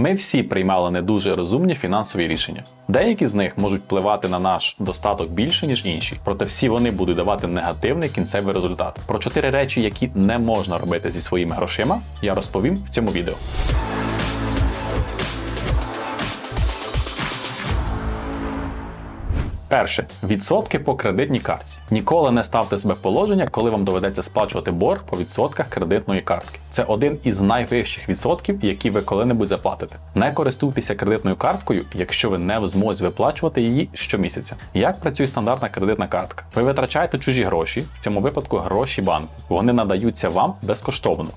Ми всі приймали не дуже розумні фінансові рішення. Деякі з них можуть впливати на наш достаток більше, ніж інші, проте всі вони будуть давати негативний кінцевий результат. Про чотири речі, які не можна робити зі своїми грошима, я розповім в цьому відео. Перше відсотки по кредитній картці. Ніколи не ставте себе в положення, коли вам доведеться сплачувати борг по відсотках кредитної картки. Це один із найвищих відсотків, які ви коли-небудь заплатите. Не користуйтеся кредитною карткою, якщо ви не в змозі виплачувати її щомісяця. Як працює стандартна кредитна картка? Ви витрачаєте чужі гроші, в цьому випадку гроші банку. Вони надаються вам безкоштовно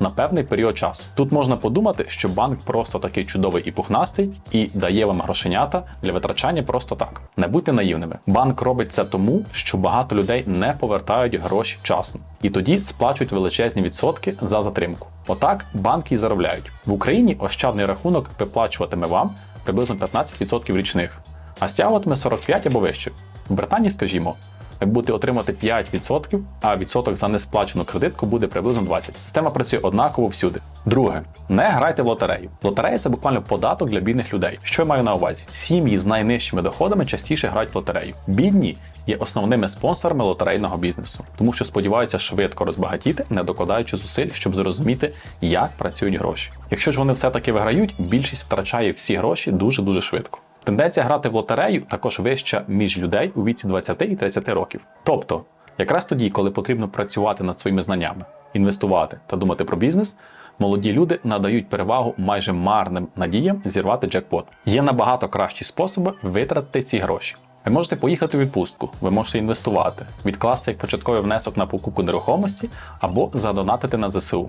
на певний період часу. Тут можна подумати, що банк просто такий чудовий і пухнастий і дає вам грошенята для витрачання просто так. Не будьте наївними. Банк робить це тому, що багато людей не повертають гроші вчасно, і тоді сплачують величезні відсотки за затримку. Отак банки і заробляють в Україні. Ощадний рахунок виплачуватиме вам приблизно 15% річних, а стягуватиме 45 або вище. В Британії, скажімо, будете отримати 5%, а відсоток за несплачену кредитку буде приблизно 20%. Система працює однаково всюди. Друге, не грайте в лотерею. Лотерея це буквально податок для бідних людей. Що я маю на увазі? Сім'ї з найнижчими доходами частіше грають в лотерею. Бідні є основними спонсорами лотерейного бізнесу, тому що сподіваються швидко розбагатіти, не докладаючи зусиль, щоб зрозуміти, як працюють гроші. Якщо ж вони все-таки виграють, більшість втрачає всі гроші дуже дуже швидко. Тенденція грати в лотерею також вища між людей у віці 20 і 30 років. Тобто, якраз тоді, коли потрібно працювати над своїми знаннями, інвестувати та думати про бізнес, молоді люди надають перевагу майже марним надіям зірвати джекпот. Є набагато кращі способи витратити ці гроші. Ви можете поїхати у відпустку, ви можете інвестувати, відкласти як початковий внесок на покупку нерухомості або задонатити на ЗСУ.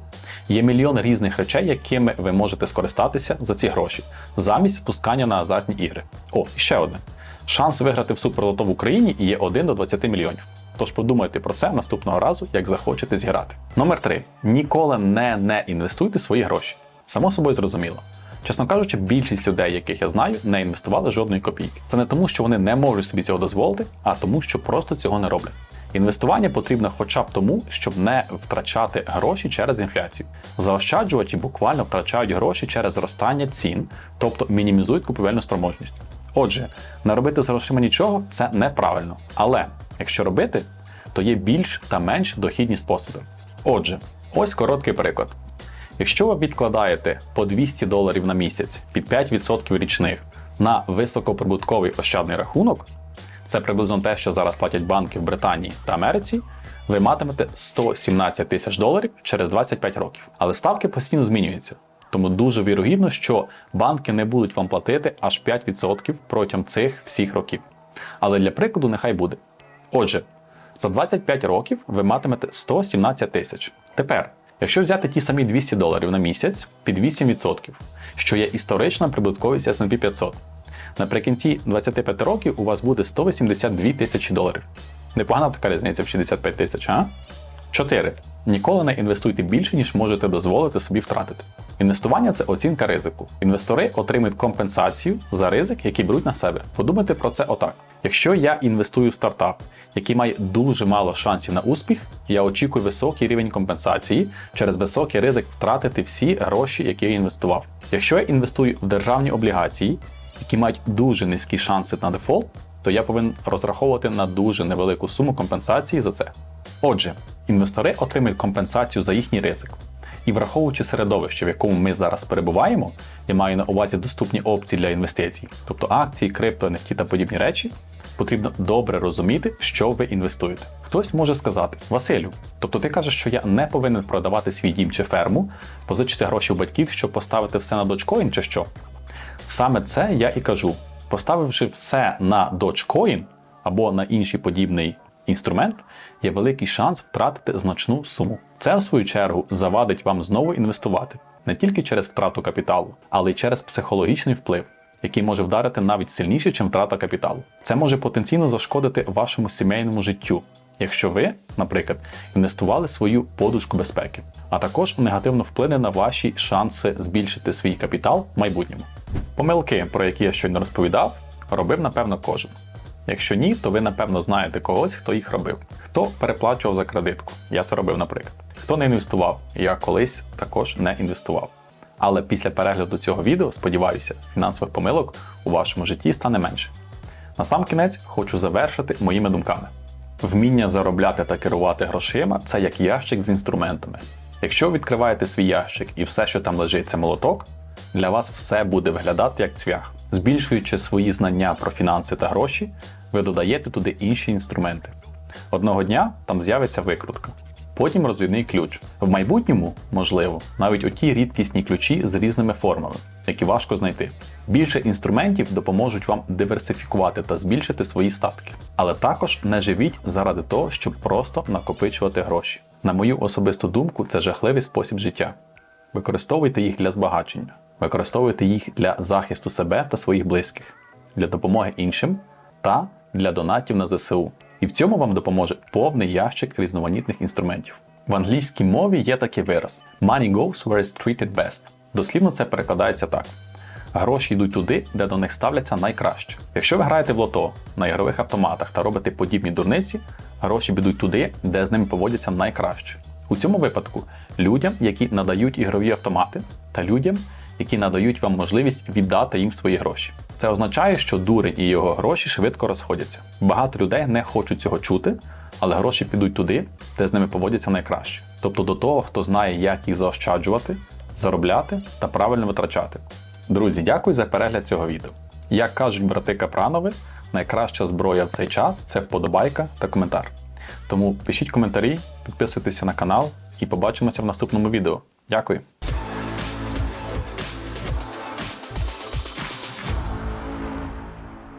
Є мільйон різних речей, якими ви можете скористатися за ці гроші, замість спускання на азартні ігри. О, і ще одне. Шанс виграти в суперлото в Україні є 1 до 20 мільйонів. Тож подумайте про це наступного разу, як захочете зіграти. Номер 3. Ніколи не не інвестуйте свої гроші. Само собою зрозуміло. Чесно кажучи, більшість людей, яких я знаю, не інвестували жодної копійки. Це не тому, що вони не можуть собі цього дозволити, а тому, що просто цього не роблять. Інвестування потрібно хоча б тому, щоб не втрачати гроші через інфляцію. Заощаджувачі буквально втрачають гроші через зростання цін, тобто мінімізують купівельну спроможність. Отже, не робити з грошима нічого це неправильно. Але якщо робити, то є більш та менш дохідні способи. Отже, ось короткий приклад. Якщо ви відкладаєте по 200 доларів на місяць під 5% річних на високоприбутковий ощадний рахунок, це приблизно те, що зараз платять банки в Британії та Америці, ви матимете 117 тисяч доларів через 25 років. Але ставки постійно змінюються. Тому дуже вірогідно, що банки не будуть вам платити аж 5% протягом цих всіх років. Але для прикладу нехай буде. Отже, за 25 років ви матимете 117 тисяч. Тепер, якщо взяти ті самі 200 доларів на місяць під 8%, що є історична прибутковість S&P 500, наприкінці 25 років у вас буде 182 тисячі доларів. Непогана така різниця в 65 тисяч, а? 4. Ніколи не інвестуйте більше, ніж можете дозволити собі втратити. Інвестування це оцінка ризику. Інвестори отримують компенсацію за ризик, який беруть на себе. Подумайте про це отак. Якщо я інвестую в стартап, який має дуже мало шансів на успіх, я очікую високий рівень компенсації через високий ризик втратити всі гроші, які я інвестував. Якщо я інвестую в державні облігації, які мають дуже низькі шанси на дефолт, то я повинен розраховувати на дуже невелику суму компенсації за це. Отже, інвестори отримують компенсацію за їхній ризик. І враховуючи середовище, в якому ми зараз перебуваємо, я маю на увазі доступні опції для інвестицій, тобто акції, крипто, NFT та подібні речі, потрібно добре розуміти, в що ви інвестуєте. Хтось може сказати: Василю, тобто ти кажеш, що я не повинен продавати свій дім чи ферму, позичити гроші у батьків, щоб поставити все на дочкоін чи що? Саме це я і кажу. Поставивши все на Dogecoin або на інший подібний інструмент, є великий шанс втратити значну суму. Це, в свою чергу, завадить вам знову інвестувати не тільки через втрату капіталу, але й через психологічний вплив, який може вдарити навіть сильніше, ніж втрата капіталу. Це може потенційно зашкодити вашому сімейному життю. Якщо ви, наприклад, інвестували свою подушку безпеки, а також негативно вплине на ваші шанси збільшити свій капітал в майбутньому. Помилки, про які я щойно розповідав, робив напевно кожен. Якщо ні, то ви напевно знаєте когось, хто їх робив. Хто переплачував за кредитку? Я це робив, наприклад. Хто не інвестував? Я колись також не інвестував. Але після перегляду цього відео, сподіваюся, фінансових помилок у вашому житті стане менше. На сам кінець хочу завершити моїми думками. Вміння заробляти та керувати грошима це як ящик з інструментами. Якщо ви відкриваєте свій ящик і все, що там лежить, це молоток, для вас все буде виглядати як цвях. Збільшуючи свої знання про фінанси та гроші, ви додаєте туди інші інструменти. Одного дня там з'явиться викрутка, потім розвідний ключ. В майбутньому, можливо, навіть оті рідкісні ключі з різними формами, які важко знайти. Більше інструментів допоможуть вам диверсифікувати та збільшити свої статки. Але також не живіть заради того, щоб просто накопичувати гроші. На мою особисту думку, це жахливий спосіб життя. Використовуйте їх для збагачення, використовуйте їх для захисту себе та своїх близьких, для допомоги іншим та для донатів на ЗСУ. І в цьому вам допоможе повний ящик різноманітних інструментів. В англійській мові є такий вираз: Money goes where it's treated best. Дослівно це перекладається так: гроші йдуть туди, де до них ставляться найкраще. Якщо ви граєте в лото на ігрових автоматах та робите подібні дурниці, гроші підуть туди, де з ними поводяться найкраще. У цьому випадку людям, які надають ігрові автомати, та людям, які надають вам можливість віддати їм свої гроші. Це означає, що дурень і його гроші швидко розходяться. Багато людей не хочуть цього чути, але гроші підуть туди, де з ними поводяться найкраще. Тобто до того, хто знає, як їх заощаджувати, заробляти та правильно витрачати. Друзі, дякую за перегляд цього відео. Як кажуть брати Капранови, найкраща зброя в цей час це вподобайка та коментар. Тому пишіть коментарі, підписуйтеся на канал і побачимося в наступному відео. Дякую!